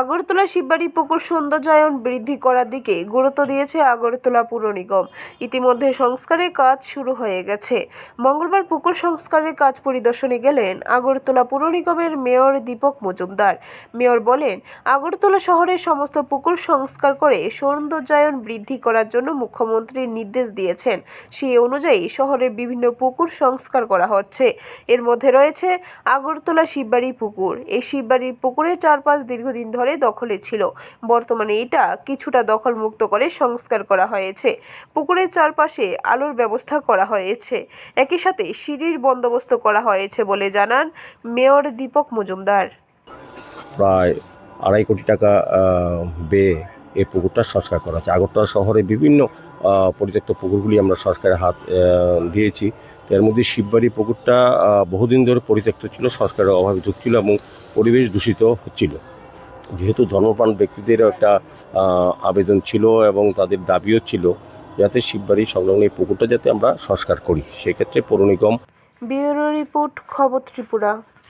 আগরতলা শিববাড়ি পুকুর সৌন্দর্যায়ন বৃদ্ধি করার দিকে গুরুত্ব দিয়েছে আগরতলা পুর নিগম। ইতিমধ্যে সংস্কারের কাজ শুরু হয়ে গেছে। মঙ্গলবার পুকুর সংস্কারের কাজ পরিদর্শনে গেলেন আগরতলা পুর নিগমের মেয়র দীপক মজুমদার। মেয়র বলেন, আগরতলা শহরের সমস্ত পুকুর সংস্কার করে সৌন্দর্যায়ন বৃদ্ধি করার জন্য মুখ্যমন্ত্রী নির্দেশ দিয়েছেন। সেই অনুযায়ী শহরের বিভিন্ন পুকুর সংস্কার করা হচ্ছে। এর মধ্যে রয়েছে আগরতলা শিববাড়ি পুকুর। এই শিববাড়ির পুকুরের চারপাশ দীর্ঘদিন ধরে দখলে ছিল। বর্তমানে এটা কিছুটা দখলমুক্ত করে সংস্কার করা হয়েছে। পুকুরের চারপাশে আলোর ব্যবস্থা করা হয়েছে। একই সাথে সিঁড়ির বন্দোবস্ত করা হয়েছে বলে জানান মেয়র দীপক মজুমদার। প্রায় আড়াই কোটি টাকা ব্যয়ে এই পুকুরটা সংস্কার করা হচ্ছে। আগরতলা শহরে বিভিন্ন পরিত্যক্ত পুকুরগুলি আমরা সংস্কারের হাত দিয়েছি। এর মধ্যে শিববাড়ি পুকুরটা বহুদিন ধরে পরিত্যক্ত ছিল, সংস্কারের অভাবে ঢুকছিল এবং পরিবেশ দূষিত হচ্ছিল। যেহেতু ধর্মপ্রাণ ব্যক্তিদের একটা আবেদন ছিল এবং তাদের দাবিও ছিল যাতে শিববাড়ি সংলগ্ন এই পুকুরটা যাতে আমরা সংস্কার করি। সেক্ষেত্রে পৌর নিগম ব্যুরো রিপোর্ট, খবর ত্রিপুরা।